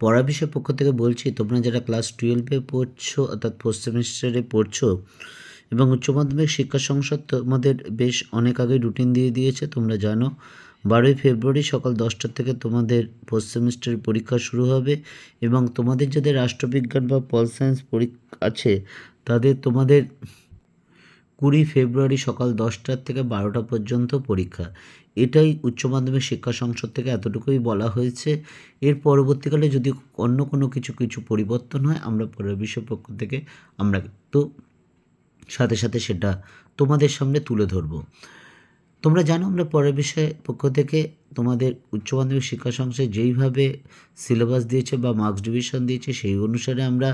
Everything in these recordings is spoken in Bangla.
পড়া বিষয়ের পক্ষ থেকে বলছি, তোমরা যারা ক্লাস টুয়েলভে পড়ছো, অর্থাৎ ফোর্থ সেমিস্টারে পড়ছো এবং উচ্চ মাধ্যমিক শিক্ষা সংসদ তোমাদের বেশ অনেক আগেই রুটিন দিয়ে দিয়েছে, তোমরা জানো বারোই ফেব্রুয়ারি সকাল দশটার থেকে তোমাদের ফোর্থ সেমিস্টারের পরীক্ষা শুরু হবে এবং তোমাদের যাদের রাষ্ট্রবিজ্ঞান বা পল সায়েন্স পরীক্ষা আছে, তাদের তোমাদের কুড়ি ফেব্রুয়ারি সকাল দশটার থেকে বারোটা পর্যন্ত পরীক্ষা। এটাই উচ্চ মাধ্যমিক শিক্ষা সংসদ থেকে এতটুকুই বলা হয়েছে। এর পরবর্তীকালে যদি অন্য কোনো কিছু কিছু পরিবর্তন হয়, আমরা পরের বিষয় পক্ষ থেকে আমরা তো সাথে সাথে সেটা তোমাদের সামনে তুলে ধরবো। তোমরা জানো আমরা পরের বিষয়ে পক্ষ থেকে তোমাদের উচ্চ মাধ্যমিক শিক্ষা সংসদ যেইভাবে সিলেবাস দিয়েছে বা মার্কস ডিভিশন দিয়েছে, সেই অনুসারে আমরা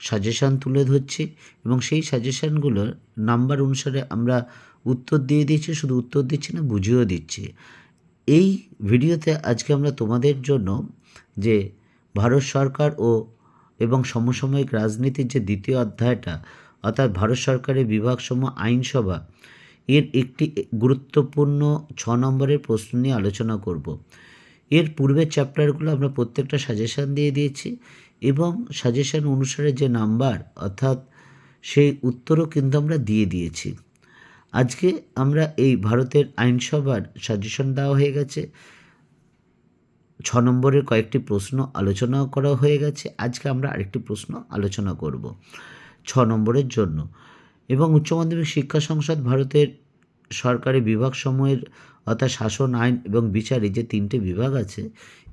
সাজেশান তুলে ধরছি এবং সেই সাজেশানগুলোর নাম্বার অনুসারে আমরা উত্তর দিয়ে দিচ্ছি শুধু উত্তর দিচ্ছি না, বুঝিয়েও দিচ্ছি। এই ভিডিওতে আজকে আমরা তোমাদের জন্য যে ভারত সরকার ও এবং সমসাময়িক রাজনীতির যে দ্বিতীয় অধ্যায়টা, অর্থাৎ ভারত সরকারের বিভাগসমূহ আইনসভা, এর একটি গুরুত্বপূর্ণ ছ নম্বরের প্রশ্ন নিয়ে আলোচনা করব। এর পূর্বের চ্যাপ্টারগুলো আমরা প্রত্যেকটা সাজেশান দিয়ে দিয়েছি। এবং সাজেশান অনুসারে যে নাম্বার অর্থাৎ সেই উত্তরও কিন্তু আমরা দিয়ে দিয়েছি। আজকে আমরা এই ভারতের আইনসভার সাজেশন দেওয়া হয়ে গেছে। ছ নম্বরের কয়েকটি প্রশ্ন আলোচনা করা হয়ে গেছে। আজকে আমরা আরেকটি প্রশ্ন আলোচনা করব ছ নম্বরের জন্য। এবং উচ্চ মাধ্যমিক শিক্ষা সংসদ ভারতের সরকারি বিভাগসমূহের অর্থাৎ শাসন, আইন এবং বিচারে যে তিনটে বিভাগ আছে,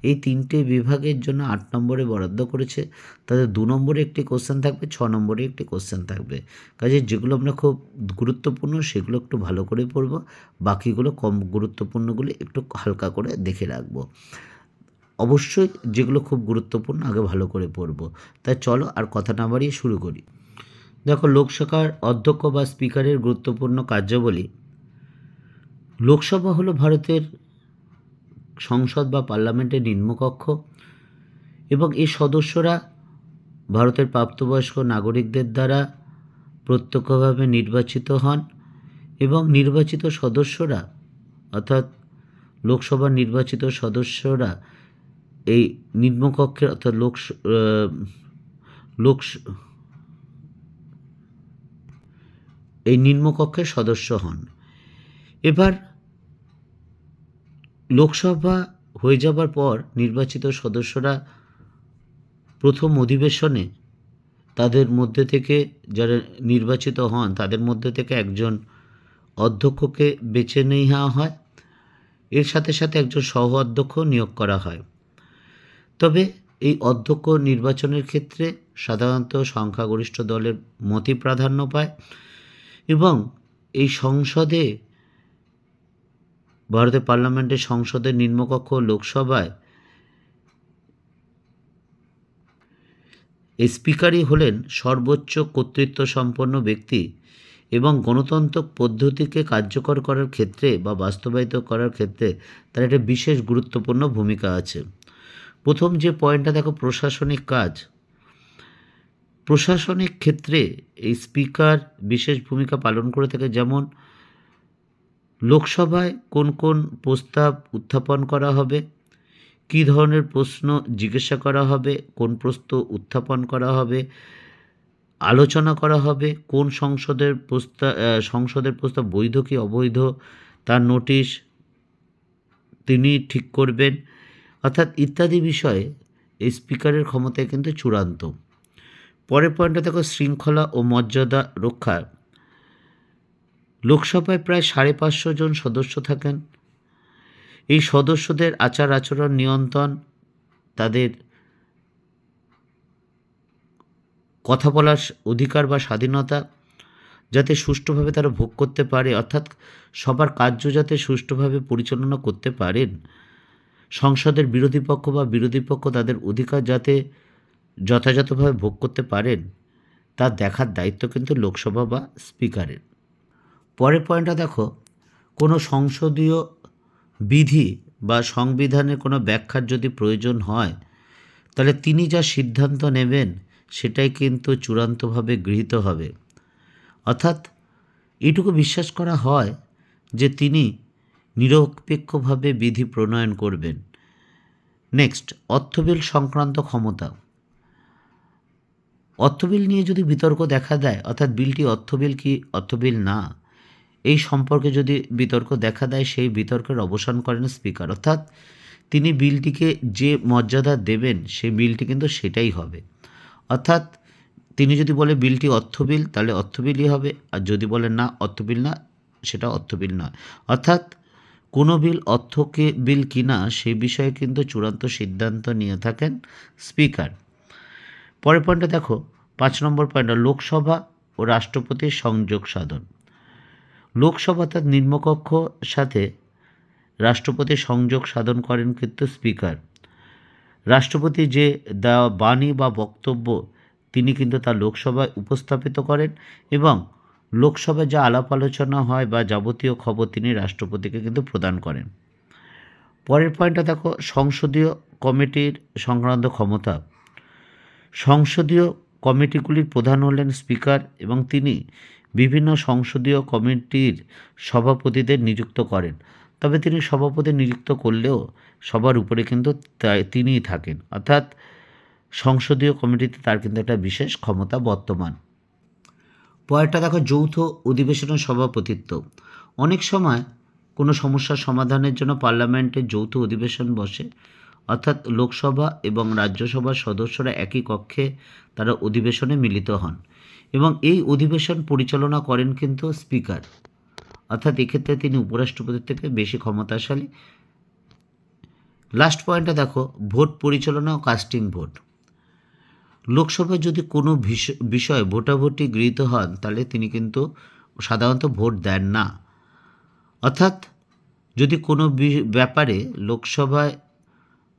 এই তিনটে বিভাগের জন্য আট নম্বরে বরাদ্দ করেছে। তাদের দু নম্বরে একটি কোশ্চেন থাকবে, ছ নম্বরে একটি কোশ্চেন থাকবে। কাজে যেগুলো আমরা খুব গুরুত্বপূর্ণ, সেগুলো একটু ভালো করে পড়ব। বাকিগুলো কম গুরুত্বপূর্ণগুলো একটু হালকা করে দেখে রাখব। অবশ্যই যেগুলো খুব গুরুত্বপূর্ণ আগে ভালো করে পড়ব। তাই চলো আর কথা না বাড়িয়ে শুরু করি। দেখো, লোকসভার অধ্যক্ষ বা স্পিকারের গুরুত্বপূর্ণ কার্যাবলী লোকসভা হলো ভারতের সংসদ বা পার্লামেন্টের নিম্নকক্ষ এবং এই সদস্যরা ভারতের প্রাপ্তবয়স্ক নাগরিকদের দ্বারা প্রত্যক্ষভাবে নির্বাচিত হন এবং নির্বাচিত সদস্যরা, অর্থাৎ লোকসভার নির্বাচিত সদস্যরা এই নিম্নকক্ষের, অর্থাৎ লোক লোক এই নিম্নকক্ষের সদস্য হন। এবার লোকসভা হয়ে যাবার পর নির্বাচিত সদস্যরা প্রথম অধিবেশনে তাদের মধ্যে থেকে যারা নির্বাচিত হন, তাদের মধ্যে থেকে একজন অধ্যক্ষকে বেছে নেওয়া হয়। এর সাথে সাথে একজন সহ অধ্যক্ষ নিয়োগ করা হয়। তবে এই অধ্যক্ষ নির্বাচনের ক্ষেত্রে সাধারণত সংখ্যাগরিষ্ঠ দলের মতই প্রাধান্য পায় এবং এই সংসদে ভারতের পার্লামেন্টের সংসদের নিম্নকক্ষ লোকসভায় স্পিকারই হলেন সর্বোচ্চ কর্তৃত্ব সম্পন্ন ব্যক্তি এবং গণতন্ত্র পদ্ধতিকে কার্যকর করার ক্ষেত্রে বা বাস্তবায়িত করার ক্ষেত্রে তার একটা বিশেষ গুরুত্বপূর্ণ ভূমিকা আছে। প্রথম যে পয়েন্টটা দেখো, প্রশাসনিক কাজ। প্রশাসনিক ক্ষেত্রে এই স্পিকার বিশেষ ভূমিকা পালন করে থাকে যেমন লোকসভায় কোন কোন প্রস্তাব উত্থাপন করা হবে? কী ধরনের প্রশ্ন জিজ্ঞাসা করা হবে? কোন প্রশ্ন উত্থাপন করা হবে? আলোচনা করা হবে? কোন সংসদের প্রস্তাব সংসদের প্রস্তাব বৈধ কি অবৈধ? তার নোটিশ তিনি ঠিক করবেন? অর্থাৎ ইত্যাদি বিষয়ে এই স্পিকারের ক্ষমতায় কিন্তু চূড়ান্ত। পরের পয়েন্টটা দেখো, শৃঙ্খলা ও মর্যাদা রক্ষার লোকসভায় প্রায় সাড়ে পাঁচশো জন সদস্য থাকেন। এই সদস্যদের আচার আচরণ নিয়ন্ত্রণ, তাদের কথা বলার অধিকার বা স্বাধীনতা যাতে সুষ্ঠুভাবে তারা ভোগ করতে পারে, অর্থাৎ সবার কার্য যাতে সুষ্ঠুভাবে পরিচালনা করতে পারেন, সংসদের বিরোধী পক্ষ বা বিরোধী পক্ষ তাদের অধিকার যাতে যথাযথভাবে ভোগ করতে পারেন, তা দেখার দায়িত্ব কিন্তু লোকসভা বা স্পিকারের। পরের পয়েন্টটা দেখো, কোনো সংসদীয় বিধি বা সংবিধানের কোনো ব্যাখ্যার যদি প্রয়োজন হয়, তাহলে তিনি যা সিদ্ধান্ত নেবেন সেটাই কিন্তু চূড়ান্তভাবে গৃহীত হবে। অর্থাৎ এটুকু বিশ্বাস করা হয় যে তিনি নিরপেক্ষভাবে বিধি প্রণয়ন করবেন। নেক্সট অর্থবিল সংক্রান্ত ক্ষমতা। অর্থবিল নিয়ে যদি বিতর্ক দেখা দেয়, অর্থাৎ বিলটি অর্থবিল কি, অর্থবিল না এই সম্পর্কে যদি বিতর্ক দেখা দেয়, সেই বিতর্কের অবসান করেন স্পিকার। অর্থাৎ তিনি বিলটিকে যে মর্যাদা দেবেন, সেই বিলটি কিন্তু সেটাই হবে। অর্থাৎ তিনি যদি বলে বিলটি অর্থবিল তাহলে অর্থবিলই হবে। আর যদি বলেন না অর্থবিল না, সেটা অর্থবিল নয়। অর্থাৎ কোনো বিল অর্থকে বিল কিনা, সেই বিষয়ে কিন্তু চূড়ান্ত সিদ্ধান্ত নিয়ে থাকেন স্পিকার। পরের পয়েন্টটা দেখো, পাঁচ নম্বর পয়েন্ট লোকসভা ও রাষ্ট্রপতির সংযোগ সাধন। লোকসভা তার নিম্নকক্ষ সাথে রাষ্ট্রপতি সংযোগ সাধন করেন কিন্তু স্পিকার। রাষ্ট্রপতি যে দেওয়া বাণী বা বক্তব্য তিনি কিন্তু তা লোকসভায় উপস্থাপিত করেন এবং লোকসভায় যা আলাপ আলোচনা হয় বা যাবতীয় খবর তিনি রাষ্ট্রপতিকে কিন্তু প্রদান করেন। পরের পয়েন্টটা দেখো, সংসদীয় কমিটির সংক্রান্ত ক্ষমতা। সংসদীয় কমিটিগুলির প্রধান হলেন স্পিকার এবং তিনি বিভিন্ন সংসদীয় কমিটির সভাপতিদের নিযুক্ত করেন। তবে তিনি সভাপতি নিযুক্ত করলেও সবার উপরে কিন্তু তিনিই থাকেন। অর্থাৎ সংসদীয় কমিটিতে তার কিন্তু একটা বিশেষ ক্ষমতা বর্তমান। পরেরটা দেখো, যৌথ অধিবেশনের সভাপতিত্ব। অনেক সময় কোনো সমস্যার সমাধানের জন্য পার্লামেন্টের যৌথ অধিবেশন বসে। অর্থাৎ লোকসভা এবং রাজ্যসভার সদস্যরা একই কক্ষে তারা অধিবেশনে মিলিত হন। এবং এই অধিবেশন পরিচালনা করেন কিন্তু স্পিকার। অর্থাৎ এক্ষেত্রে তিনি উপরাষ্ট্রপতির থেকে বেশি ক্ষমতাশালী। লাস্ট পয়েন্টটা দেখো, ভোট পরিচালনা ও কাস্টিং ভোট। লোকসভায় যদি কোনো বিষ- বিষয়ে ভোটাভুটি গৃহীত হন, তাহলে তিনি কিন্তু সাধারণত ভোট দেন না। অর্থাৎ যদি কোনো ব্যাপারে লোকসভায়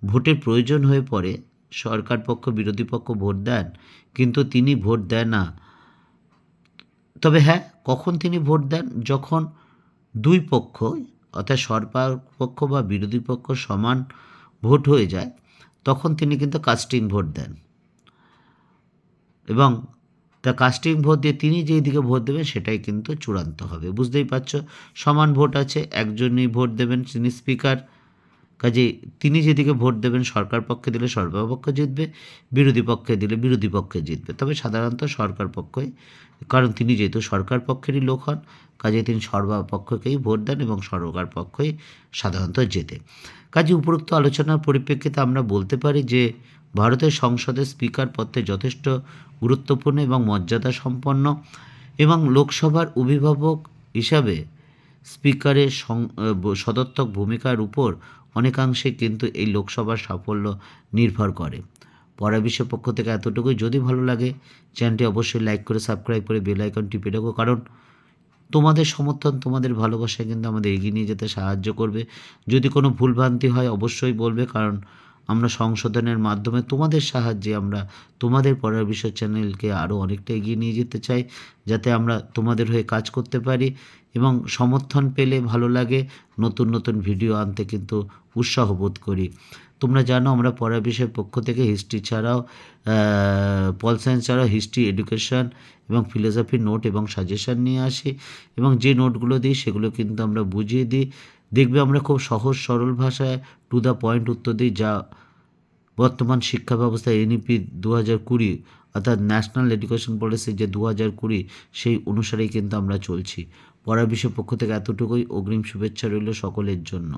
ভোটের প্রয়োজন হয়ে পড়ে, সরকার পক্ষ, বিরোধী পক্ষ ভোট দেন, কিন্তু তিনি ভোট দেন না তবে হ্যাঁ কখন তিনি ভোট দেন? যখন দুই পক্ষ, অর্থাৎ সরকার পক্ষ বা বিরোধী পক্ষ সমান ভোট হয়ে যায়, তখন তিনি কিন্তু কাস্টিং ভোট দেন। এবং তা কাস্টিং ভোট দিয়ে তিনি যেই দিকে ভোট দেবেন, সেটাই কিন্তু চূড়ান্ত হবে। বুঝতেই পারছ? সমান ভোট আছে, একজনই ভোট দেবেন তিনি স্পিকার কাজেই তিনি যেদিকে ভোট দেবেন সরকার পক্ষে দিলে সরকার পক্ষ জিতবে, বিরোধী পক্ষে দিলে বিরোধী পক্ষে জিতবে। তবে সাধারণত সরকার পক্ষই, কারণ তিনি যেহেতু সরকার পক্ষেরই লোক হন কাজে তিনি সর্বপক্ষকেই ভোট দেন এবং সরকার পক্ষই সাধারণত জেতে। কাজে উপরোক্ত আলোচনার পরিপ্রেক্ষিতে আমরা বলতে পারি যে, ভারতের সংসদের স্পিকার পদে যথেষ্ট গুরুত্বপূর্ণ এবং মর্যাদা সম্পন্ন এবং লোকসভার অভিভাবক হিসাবে স্পিকারের সদর্থক ভূমিকার উপর অনেকাংশে কিন্তু এই লোকসভার সাফল্য নির্ভর করে। পড়া বিশ্বের পক্ষ থেকে এতটুকুই। যদি ভালো লাগে, চ্যানেলটি অবশ্যই লাইক করে, সাবস্ক্রাইব করে, বেল আইকনটি টিপে রাখো কারণ তোমাদের সমর্থন, তোমাদের ভালোবাসা কিন্তু আমাদের এগিয়ে নিয়ে যেতে সাহায্য করবে। যদি কোনো ভুলভ্রান্তি হয়, অবশ্যই বলবে। কারণ আমরা সংশোধনের মাধ্যমে তোমাদের সাহায্যে আমরা তোমাদের পড়ার বিষয় চ্যানেলকে আরও অনেকটা এগিয়ে নিয়ে যেতে চাই, যাতে আমরা তোমাদের হয়ে কাজ করতে পারি এবং সমর্থন পেলে ভালো লাগে, নতুন নতুন ভিডিও আনতে কিন্তু উৎসাহ বোধ করি। তোমরা জানো আমরা পড়ার বিষয়ের পক্ষ থেকে হিস্ট্রি ছাড়াও পল সায়েন্স ছাড়াও হিস্ট্রি এডুকেশন এবং ফিলোসফির নোট এবং সাজেশন নিয়ে আসি এবং যে নোটগুলো দিই সেগুলো কিন্তু আমরা বুঝিয়ে দিই। দেখবে আমরা খুব সহজ, সরল ভাষায় টু দ্য পয়েন্ট উত্তর দিই, যা বর্তমান শিক্ষা ব্যবস্থা এনইপি দু হাজার কুড়ি অর্থাৎ ন্যাশনাল এডুকেশন পলিসি যে দু হাজার কুড়ি, সেই অনুসারেই কিন্তু আমরা চলছি। পড়া বিষয় পক্ষ থেকে এতটুকুই। অগ্রিম শুভেচ্ছা রইল সকলের জন্য।